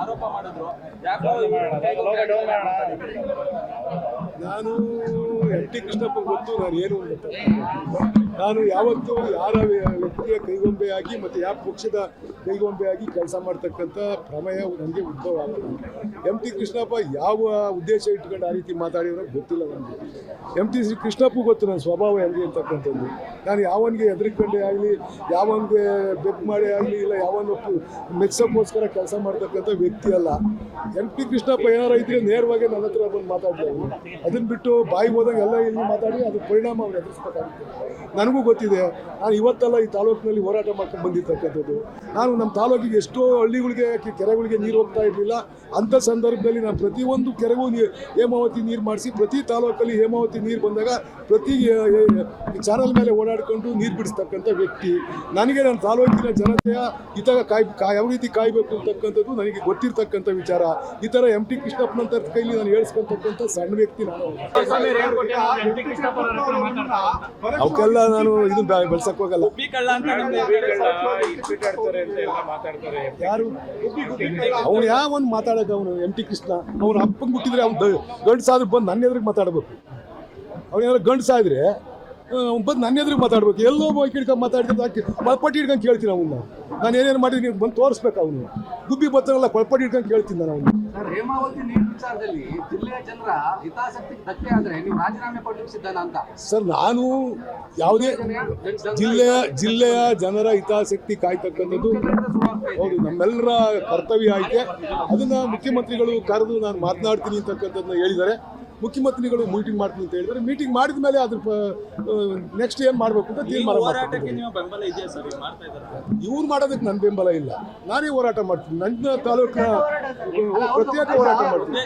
ಆರೋಪ ಮಾಡಿದ್ರು. ಕೈಗೊಂಬೆ ಆಗಿ ನಾನು ಎಂ ಟಿ ಕೃಷ್ಣಪ್ಪ ಗೊತ್ತು ನಾನು ಏನು ನಾನು ಯಾವತ್ತೂ ಯಾರ ವ್ಯಕ್ತಿಯ ವ್ಯಕ್ತಿಯ ಕೈಗೊಂಬೆಯಾಗಿ ಮತ್ತು ಯಾವ ಪಕ್ಷದ ಕೈಗೊಂಬೆಯಾಗಿ ಕೆಲಸ ಮಾಡ್ತಕ್ಕಂಥ ಪ್ರಮೇಯ ನನಗೆ ಉದ್ಭವ ಆಗಲ್ಲ. ಎಂ ಟಿ ಕೃಷ್ಣಪ್ಪ ಯಾವ ಉದ್ದೇಶ ಇಟ್ಕೊಂಡು ಆ ರೀತಿ ಮಾತಾಡಿರೋ ಗೊತ್ತಿಲ್ಲ ನನಗೆ. ಎಂ ಟಿ ಸಿ ಕೃಷ್ಣಪ್ಪ ಗೊತ್ತು ನನ್ನ ಸ್ವಭಾವ ಹೆಂಗೆ ಅಂತಕ್ಕಂಥದ್ದು. ನಾನು ಯಾವನಿಗೆ ಹೆದರ್ಕೊಂಡೆ ಆಗಲಿ, ಯಾವನಿಗೆ ಬೆಕ್ ಮಾಡಿ ಆಗಲಿ, ಇಲ್ಲ ಯಾವನ ಮೆಚ್ಚಕ್ಕೋಸ್ಕರ ಕೆಲಸ ಮಾಡ್ತಕ್ಕಂಥ ವ್ಯಕ್ತಿ ಅಲ್ಲ. ಎಂ ಪಿ ಕೃಷ್ಣಪ್ಪ ಏನಾರ ಇದ್ರೆ ನೇರವಾಗಿ ನನ್ನ ಹತ್ರ ಬಂದು ಮಾತಾಡ್ತೀವಿ ಅದನ್ನು ಬಿಟ್ಟು ಬಾಯಿಗೆ ಹೋದಾಗ ಎಲ್ಲ ಇಲ್ಲಿ ಮಾತಾಡಿ ಅದು ಪರಿಣಾಮ ಅವ್ರು ಎದುರಿಸ್ಬೇಕಾಗುತ್ತೆ. ನನಗೂ ಗೊತ್ತಿದೆ, ನಾನು ಇವತ್ತೆಲ್ಲ ಈ ತಾಲೂಕಿನಲ್ಲಿ ಹೋರಾಟ ಮಾಡ್ಕೊಂಡು ಬಂದಿರ್ತಕ್ಕಂಥದ್ದು. ನಾನು ನಮ್ಮ ತಾಲೂಕಿಗೆ ಎಷ್ಟೋ ಹಳ್ಳಿಗಳಿಗೆ ಕೆರೆಗಳಿಗೆ ನೀರು ಹೋಗ್ತಾ ಇರಲಿಲ್ಲ. ಅಂಥ ಸಂದರ್ಭದಲ್ಲಿ ನಾನು ಪ್ರತಿಯೊಂದು ಕೆರೆಗೂ ನೀರು ಹೇಮಾವತಿ ನೀರು ಮಾಡಿಸಿ, ಪ್ರತಿ ತಾಲೂಕಲ್ಲಿ ಹೇಮಾವತಿ ನೀರು ಬಂದಾಗ ಪ್ರತಿ ಚಾನಲ್ ಮೇಲೆ ಓಡಾಡಿಕೊಂಡು ನೀರು ಬಿಡಿಸ್ತಕ್ಕಂಥ ವ್ಯಕ್ತಿ. ನನಗೆ ನನ್ನ ತಾಲೂಕಿನ ಜನತೆಯ ಥರ ಕಾಯ್ ಕಾ ಯಾವ ರೀತಿ ಕಾಯಬೇಕು ಅಂತಕ್ಕಂಥದ್ದು ನನಗೆ ಗೊತ್ತಿರ್ತಕ್ಕಂಥ ವಿಚಾರ. ಈ ಥರ ಎಂ ಟಿ ಕೃಷ್ಣಪ್ಪನಂತ ಕೈಲಿ ನಾನು ಹೇಳ್ಸ್ಕೊಂತಕ್ಕಂಥ ಸಣ್ಣ ವ್ಯಕ್ತಿ ನಾನು. ಅವಕ್ಕೆಲ್ಲ ನಾನು ಇದು ಬೆಳ್ಸಕ್ ಹೋಗಲ್ಲ. ಯಾರು? ಅವನು ಯಾವನ್ ಮಾತಾಡೋದು ಅವನು ಎಂ ಟಿ ಕೃಷ್ಣ. ಅವನು ಅಪ್ಪಂಗೆ ಬಿಟ್ಟಿದ್ರೆ ಅವ್ನು ಗಂಡಸಾದ್ರೆ ಬಂದು ನನ್ನ ಎದುರಿಗೆ ಮಾತಾಡ್ಬೇಕು. ಅವ್ನು ಏನಾದ್ರು ಗಂಡಸಾದ್ರೆ ಬಂದು ನನ್ನ ಎದುರಿಗೆ ಮಾತಾಡ್ಬೇಕು. ಎಲ್ಲೋ ಹೋಗಿ ಹಿಡ್ಕೊಂಡು ಹಾಕಿ ಕೊಳಪಟ್ಟಿ ಹಿಡ್ಕೊಂಡು ಕೇಳ್ತೀನಿ ಅವನ್ನ. ನಾನು ಏನೇನು ಮಾಡಿದ್ದೀನಿ ನೀವು ಬಂದು ತೋರಿಸ್ಬೇಕು ಅವನು ಗುಬ್ಬಿ ಬತ್ತನಲ್ಲ ಕೊಳಪಟ್ಟಿ ಹಿಡ್ಕೊಂಡು ಕೇಳ್ತೀನಿ ನಾನು ಅವನು ಸರ್ ಹೇಮಾವತಿ ನೀರು ವಿಚಾರದಲ್ಲಿ ಜಿಲ್ಲೆಯ ಜನರ ಹಿತಾಸಕ್ತಿಗೆ ಧಕ್ಕೆ ಆದ್ರೆ ನೀವು ರಾಜೀನಾಮೆ ಕೊಡ್ಲಿಕ್ಕೆ ಸಿದ್ಧನ ಅಂತ? ಸರ್ ನಾನು ಯಾವುದೇ ಜಿಲ್ಲೆಯ ಜಿಲ್ಲೆಯ ಜನರ ಹಿತಾಸಕ್ತಿ ಕಾಯ್ತಕ್ಕಂಥದ್ದು ಹೌದು ನಮ್ಮೆಲ್ಲರ ಕರ್ತವ್ಯ ಐತೆ ಅದನ್ನ ಮುಖ್ಯಮಂತ್ರಿಗಳು ಕರೆದು ನಾನು ಮಾತನಾಡ್ತೀನಿ ಅಂತಕ್ಕಂಥದ್ದನ್ನ ಹೇಳಿದ್ದಾರೆ. ಮುಖ್ಯಮಂತ್ರಿಗಳು ಮೀಟಿಂಗ್ ಮಾಡ್ತೀನಿ ಅಂತ ಹೇಳಿದ್ರೆ ಮೀಟಿಂಗ್ ಮಾಡಿದ ಮೇಲೆ ಅದ್ರ ನೆಕ್ಸ್ಟ್ ಏನು ಮಾಡಬೇಕು ಅಂತ ತೀರ್ಮಾನ ಇವ್ರು ಮಾಡೋದಕ್ಕೆ ನನ್ನ ಬೆಂಬಲ ಇಲ್ಲ. ನಾನೇ ಹೋರಾಟ ಮಾಡ್ತೀನಿ. ನನ್ನ ತಾಲೂಕಿನ ಪ್ರತ್ಯೇಕ ಹೋರಾಟ ಮಾಡ್ತೀನಿ.